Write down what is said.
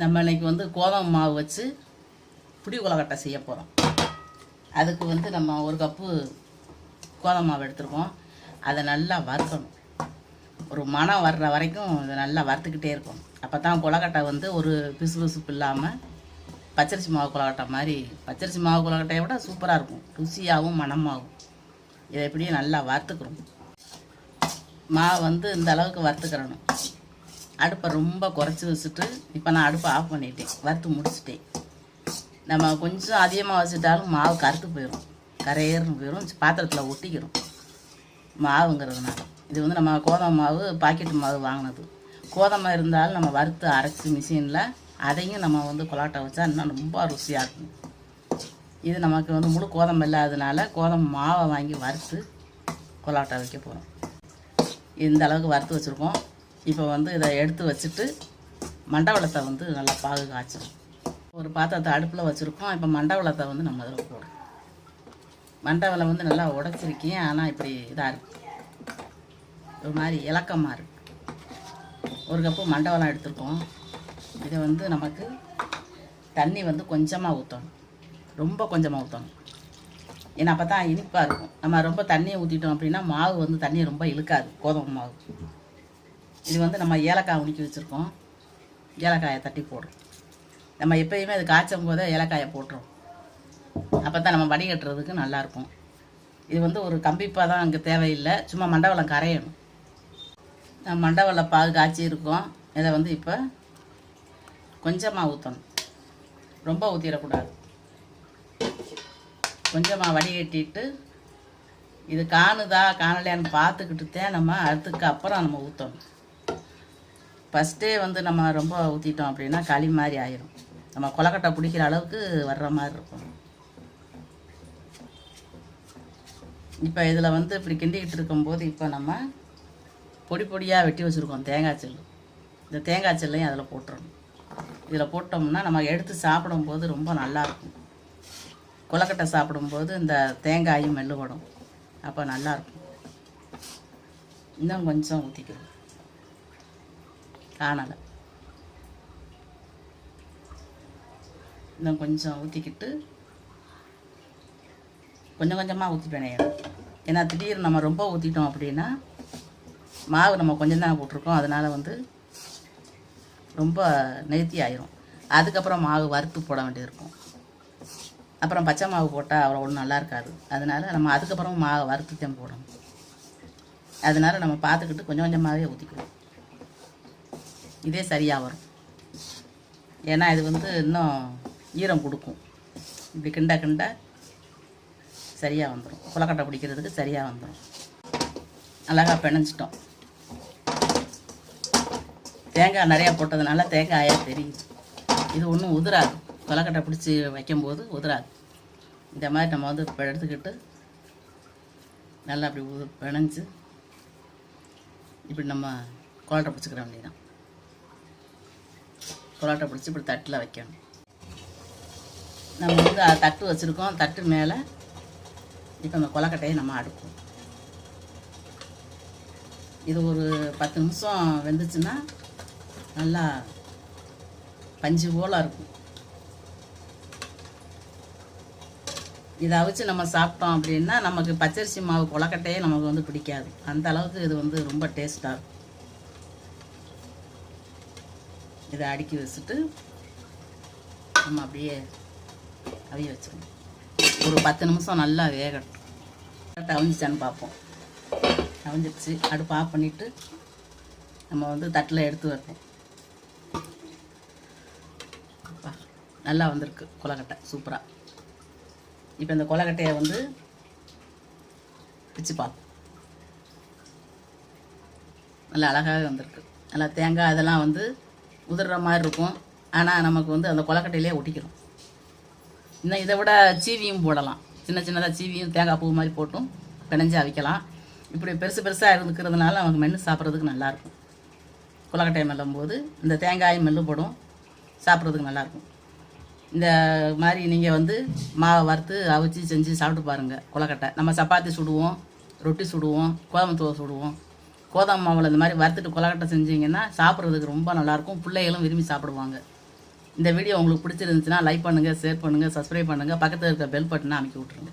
நம்ம இன்றைக்கி வந்து கோதுமை மாவு வச்சு புடி கொலக்கட்டை செய்ய போகிறோம் அதுக்கு வந்து நம்ம ஒரு கப்பு கோதம் மாவு எடுத்துருக்கோம். அதை நல்லா வறுக்கணும். ஒரு மணம் வர்ற வரைக்கும் இதை நல்லா வறுத்துக்கிட்டே இருக்கும் அப்போ தான் கொலக்கட்டை வந்து ஒரு பிசு பிசுப்பு இல்லாமல் பச்சரிசி மாவு கொலக்கட்டை மாதிரி பச்சரிசி மாவு கொலக்கட்டையை விட சூப்பராக இருக்கும். ருசியாகவும் மணமாகும் இதை எப்படியும் நல்லா வறுத்துக்கிறோம். மாவு வந்து இந்த அளவுக்கு வறுத்துக்கிறணும். அடுப்பை ரொம்ப குறைச்சி வச்சுட்டு இப்போ நான் அடுப்பை ஆஃப் பண்ணிட்டேன். வறுத்து முடிச்சிட்டேன். நம்ம கொஞ்சம் அதிகமாக வச்சுட்டாலும் மாவு கருத்து போயிடும் கரையேறுன்னு போயிடும் பாத்திரத்தில் ஒட்டிக்கிறோம் மாவுங்கிறதுனால. இது வந்து நம்ம கோதுமை மாவு பாக்கெட் மாவு வாங்கினது. கோதுமை இருந்தாலும் நம்ம வறுத்து அரைச்சி மிஷினில் அதையும் நம்ம வந்து கொலாட்டை வச்சா இன்னும் ரொம்ப ருசியாக இருக்கும். இது நமக்கு வந்து முழு கோதம் இல்லாததுனால கோதம் மாவை வாங்கி வறுத்து கொலாட்டை வைக்க போகிறோம் இந்த அளவுக்கு வறுத்து வச்சுருக்கோம். இப்போ வந்து இதை எடுத்து வச்சுட்டு மண்டவளத்தை வந்து நல்லா பாகு காய்ச்சிடும் ஒரு பாத்திரத்தை அடுப்பில் வச்சுருக்கோம். இப்போ மண்டவளத்தை வந்து நம்ம அதில் போடும் மண்டவளை வந்து நல்லா உடச்சிருக்கேன் ஆனால் இப்படி இதாக இருக்குது ஒரு மாதிரி இலக்கமாக இருக்குது ஒரு கப்பு மண்டவளம் எடுத்திருக்கோம். இதை வந்து நமக்கு தண்ணி வந்து கொஞ்சமாக ஊற்றணும் ரொம்ப கொஞ்சமாக ஊற்றணும் ஏன்னா அப்போ தான் இனிப்பாக இருக்கும். நம்ம ரொம்ப தண்ணியை ஊற்றிட்டோம் அப்படின்னா மாவு வந்து தண்ணியை ரொம்ப இழுக்காது. கோதுமை மாவு. இது வந்து நம்ம ஏலக்காய் உணிக்கி வச்சுருக்கோம். ஏலக்காயை தட்டி போடுறோம். நம்ம எப்பயுமே அது காய்ச்சும் போதே ஏலக்காயை போட்டுரும் அப்போ தான் நம்ம வடிகட்டுறதுக்கு நல்லாயிருக்கும் இது வந்து ஒரு கம்பிப்பாக தான் அங்கே தேவையில்லை. சும்மா மண்டவளம் கரையணும். நம்ம மண்டவள பாகு காய்ச்சி இருக்கோம் இதை வந்து இப்போ கொஞ்சமாக ஊற்றணும் ரொம்ப ஊற்றிடக்கூடாது கொஞ்சமாக வடிகட்டிட்டு இது காணுதா காணலையான்னு பார்த்துக்கிட்டு தான் நம்ம அதுக்கு அப்புறம் நம்ம ஊற்றணும் ஃபஸ்ட்டே வந்து நம்ம ரொம்ப ஊற்றிட்டோம் அப்படின்னா களி மாதிரி ஆயிரும். நம்ம கொலக்கட்டை பிடிக்கிற அளவுக்கு வர்ற மாதிரி இருக்கும். இப்போ இதில் வந்து இப்படி கிண்டிக்கிட்டு இருக்கும்போது இப்போ நம்ம பொடி பொடியாக வெட்டி வச்சுருக்கோம் தேங்காய் செல் இந்த தேங்காய் செல்லையும் அதில் போட்டுறணும். இதில் போட்டோம்னா நம்ம எடுத்து சாப்பிடும்போது ரொம்ப நல்லாயிருக்கும் கொலக்கட்டை சாப்பிடும்போது இந்த தேங்காயும் மெல்லுபடும். அப்போ நல்லாயிருக்கும் இன்னும் கொஞ்சம் ஊற்றிக்கணும் காணலை. இன்னும் கொஞ்சம் ஊற்றிக்கிட்டு கொஞ்சம் கொஞ்சமாக ஊற்றி பிணையணும் ஏன்னா திடீர்னு நம்ம ரொம்ப ஊற்றிட்டோம் அப்படின்னா மாவு நம்ம கொஞ்சம் தான் போட்டிருக்கோம். அதனால் வந்து ரொம்ப நெருத்தி ஆயிரும். அதுக்கப்புறம் மாவு வறுத்து போட வேண்டியிருக்கும். அப்புறம் பச்சை மாவு போட்டால் அவ்வளோ ஒன்றும் நல்லா இருக்காது. அதனால் நம்ம அதுக்கப்புறம் மாவு வறுத்து தான் போடணும். அதனால் நம்ம பார்த்துக்கிட்டு கொஞ்சம் கொஞ்சமாகவே ஊற்றிக்கணும் இதே சரியாக வரும். ஏன்னா இது வந்து இன்னும் ஈரம் கொடுக்கும். இப்படி கிண்ட கிண்ட சரியாக வந்துடும் கொலக்கட்டை பிடிக்கிறதுக்கு சரியாக வந்துடும் அழகாக பிணைஞ்சிட்டோம். தேங்காய் நிறையா போட்டதுனால தேங்காயாக தெரியுது. இது ஒன்றும் உதிராது. கொலக்கட்டை பிடிச்சி வைக்கும்போது உதிராது. இந்த மாதிரி நம்ம வந்து எடுத்துக்கிட்டு நல்லா அப்படி உது பிணைஞ்சு இப்படி நம்ம கொலட்டை பிடிச்சிக்கிற வேண்டியதான் பரோட்டா பிடிச்சி இப்படி தட்டில் வைக்கணும். நம்ம வந்து தட்டு வச்சுருக்கோம் தட்டு மேலே இப்போ அந்த கொலக்கட்டையை நம்ம அடுப்போம். இது ஒரு பத்து நிமிஷம் வெந்துச்சுன்னா நல்லா பஞ்சு போல இருக்கும். இதை அவிச்சு நம்ம சாப்பிட்டோம் அப்படின்னா நமக்கு பச்சரிசி மாவு கொலக்கட்டையே நமக்கு வந்து பிடிக்காது. அந்த அளவுக்கு இது வந்து ரொம்ப டேஸ்ட்டாக இருக்கும். இதை அடுக்கி வச்சுட்டு நம்ம அப்படியே அவிய வச்சிடணும் ஒரு பத்து நிமிஷம் நல்லா வேகட்டும். அவிஞ்சிச்சான்னு பார்ப்போம். அவிஞ்சிருச்சு அடுப்பு ஆஃப் பண்ணிவிட்டு நம்ம வந்து தட்டில் எடுத்து வைப்போம் நல்லா வந்திருக்கு கொலக்கட்டை. சூப்பராக இப்போ இந்த கொலக்கட்டையை வந்து பிச்சு பார்ப்போம். நல்லா அழகாகவே வந்திருக்கு. நல்லா தேங்காய் அதெல்லாம் வந்து உதிர்ற மாதிரி இருக்கும். ஆனால் நமக்கு வந்து அந்த கொலக்கட்டையிலே ஒட்டிக்கிறோம். இன்னும் இதை விட சீவியும் போடலாம். சின்ன சின்னதாக சீவியும் தேங்காய் பூ மாதிரி போட்டும் பிணைஞ்சு அவிக்கலாம். இப்படி பெருசு பெருசாக இருந்துக்கிறதுனால நமக்கு மென்று சாப்பிட்றதுக்கு நல்லாயிருக்கும். கொலக்கட்டையை மெல்லும் போது இந்த தேங்காயும் மெல்லு போடும். சாப்பிட்றதுக்கு நல்லாயிருக்கும். இந்த மாதிரி நீங்கள் வந்து மாவை வறுத்து அவிச்சு செஞ்சு சாப்பிட்டு பாருங்கள் கொலக்கட்டை. நம்ம சப்பாத்தி சுடுவோம் ரொட்டி சுடுவோம் கோதுமை சுடுவோம். கோதுமை மாவில் இந்த மாதிரி வறுத்துட்டு கொலக்கட்டை செஞ்சீங்கன்னா சாப்பிட்றதுக்கு ரொம்ப நல்லாயிருக்கும். பிள்ளைகளும் விரும்பி சாப்பிடுவாங்க. இந்த வீடியோ உங்களுக்கு பிடிச்சிருந்துச்சுன்னா லைக் பண்ணுங்கள் ஷேர் பண்ணுங்கள் சப்ஸ்கிரைப் பண்ணுங்கள் பக்கத்தில் இருக்க பெல் பட்டனை அமைக்க விட்ருங்க